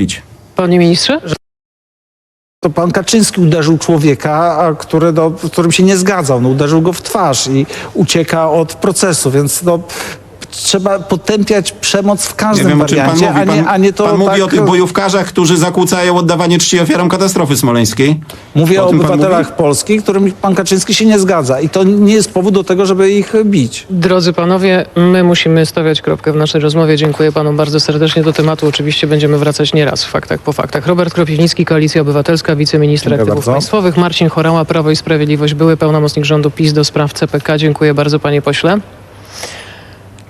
wystąpić. Panie ministrze? To pan Kaczyński uderzył człowieka, który, no, z którym się nie zgadzał. No, uderzył go w twarz i ucieka od procesu, więc no, trzeba potępiać przemoc w Nie każdym wiem, o czym pan wariancie, mówi. a, nie, Pan, a nie to pan mówi tak, o tych bojówkarzach, którzy zakłócają oddawanie czci ofiarom katastrofy smoleńskiej. Mówię o, pan obywatelach mówi? Polski, którym pan Kaczyński się nie zgadza. I to nie jest powód do tego, żeby ich bić. Drodzy panowie, my musimy stawiać kropkę w naszej rozmowie. Dziękuję panu bardzo serdecznie. Do tematu oczywiście będziemy wracać nieraz w faktach po faktach. Robert Kropiwnicki, Koalicja Obywatelska, wiceminister Dziękuję aktywów bardzo. państwowych. Marcin Chorała, Prawo i Sprawiedliwość, były pełnomocnik rządu PiS do spraw CPK. Dziękuję bardzo panie pośle.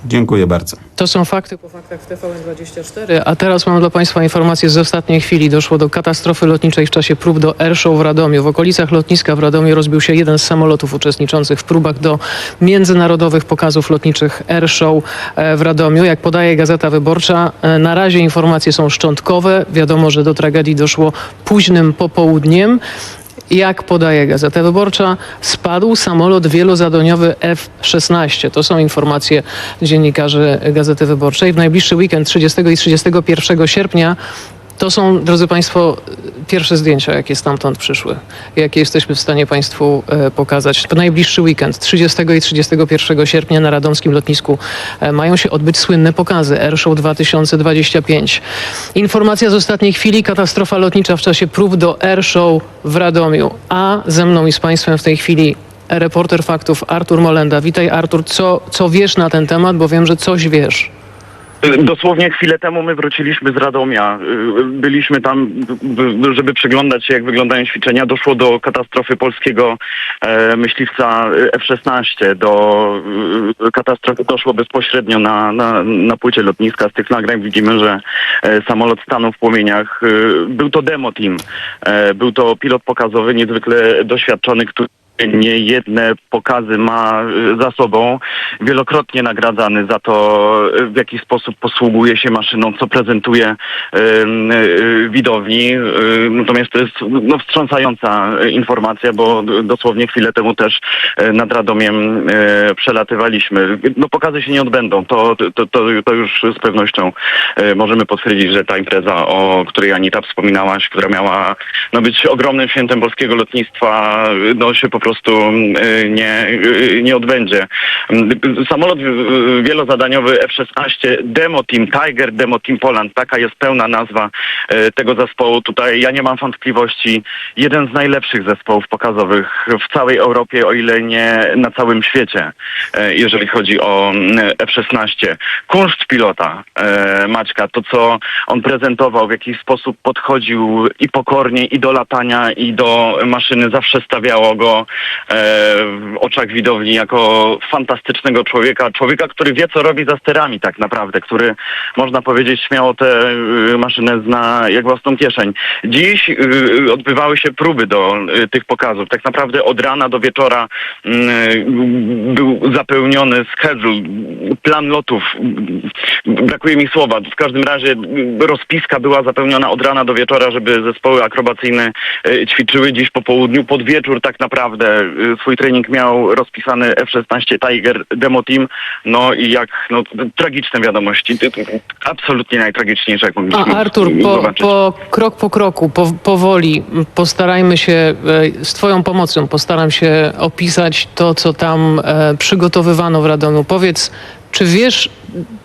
Dziękuję bardzo. To są fakty po faktach w TVN24, a teraz mam dla Państwa informację z ostatniej chwili. Doszło do katastrofy lotniczej w czasie prób do Airshow w Radomiu. W okolicach lotniska w Radomiu rozbił się jeden z samolotów uczestniczących w próbach do międzynarodowych pokazów lotniczych Airshow e, w Radomiu. Jak podaje Gazeta Wyborcza, e, na razie informacje są szczątkowe. Wiadomo, że do tragedii doszło późnym popołudniem. Jak podaje Gazeta Wyborcza, spadł samolot wielozadaniowy F-16. To są informacje dziennikarzy Gazety Wyborczej. W najbliższy weekend 30 i 31 sierpnia to są, drodzy Państwo, pierwsze zdjęcia, jakie stamtąd przyszły, jakie jesteśmy w stanie Państwu e, pokazać. Najbliższy weekend, 30 i 31 sierpnia na radomskim lotnisku e, mają się odbyć słynne pokazy Airshow 2025. Informacja z ostatniej chwili, katastrofa lotnicza w czasie prób do Airshow w Radomiu. A ze mną i z Państwem w tej chwili reporter faktów Artur Molenda. Witaj Artur, co, co wiesz na ten temat, bo wiem, że coś wiesz. Dosłownie chwilę temu my wróciliśmy z Radomia. Y, Byliśmy tam, y, żeby przyglądać się, jak wyglądają ćwiczenia. Doszło do katastrofy polskiego e, myśliwca F-16. Do y, katastrofy doszło bezpośrednio na, na, na płycie lotniska. Z tych nagrań widzimy, że e, samolot stanął w płomieniach. Y, Był to demo team. E, Był to pilot pokazowy, niezwykle doświadczony, który nie jedne pokazy ma y, za sobą, wielokrotnie nagradzany za to, y, w jaki sposób posługuje się maszyną, co prezentuje y, widowni. Natomiast to jest no, wstrząsająca informacja, bo dosłownie chwilę temu też nad Radomiem przelatywaliśmy. No pokazy się nie odbędą, to, to, to, to już z pewnością możemy potwierdzić, że ta impreza, o której Anita wspominałaś, która miała no, być ogromnym świętem polskiego lotnictwa, no się po prostu y, nie, y, nie odbędzie. Mm, Samolot wielozadaniowy F-16 Demo Team, Tiger Demo Team Poland, taka jest pełna nazwa y, tego zespołu. Tutaj ja nie mam wątpliwości, jeden z najlepszych zespołów pokazowych w całej Europie, o ile nie na całym świecie, jeżeli chodzi o mm, F-16. Kunszt pilota Maćka, to co on prezentował, w jaki sposób podchodził i pokornie, i do latania, i do maszyny, zawsze stawiało go w oczach widowni jako fantastycznego człowieka, człowieka, który wie, co robi za sterami tak naprawdę, który można powiedzieć śmiało tę y, maszynę zna jak własną kieszeń. Dziś y, odbywały się próby do y, tych pokazów. Tak naprawdę od rana do wieczora y, był zapełniony schedule, plan lotów. Brakuje mi słowa. W każdym razie y, rozpiska była zapełniona od rana do wieczora, żeby zespoły akrobacyjne y, ćwiczyły dziś po południu. Pod wieczór tak naprawdę y, swój trening miał rozpisany F-16 Tiger Demo Team. No i jak no, tragiczne wiadomości. Ty- ty- Absolutnie najtragiczniejsze, jak mogliśmy A Artur, po, po krok po kroku, po, powoli postarajmy się, e, z Twoją pomocą postaram się opisać to, co tam e, przygotowywano w Radomiu. Powiedz, czy wiesz,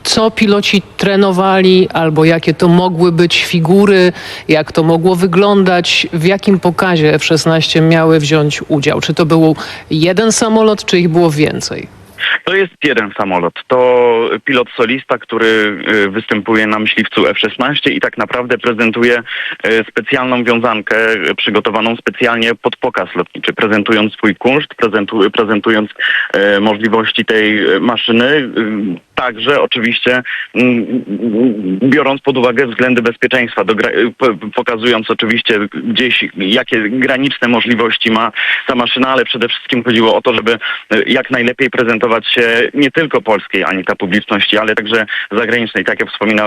co piloci trenowali, albo jakie to mogły być figury, jak to mogło wyglądać, w jakim pokazie F-16 miały wziąć udział? Czy to był jeden samolot, czy ich było więcej? To jest jeden samolot. To pilot solista, który y, występuje na myśliwcu F-16 i tak naprawdę prezentuje y, specjalną wiązankę y, przygotowaną specjalnie pod pokaz lotniczy, prezentując swój kunszt, prezentu, prezentując możliwości tej maszyny. Także oczywiście mm, biorąc pod uwagę względy bezpieczeństwa, pokazując oczywiście gdzieś jakie graniczne możliwości ma ta maszyna, ale przede wszystkim chodziło o to, żeby y, jak najlepiej prezentować się nie tylko polskiej Anita publiczności, ale także zagranicznej. Tak jak wspominałem,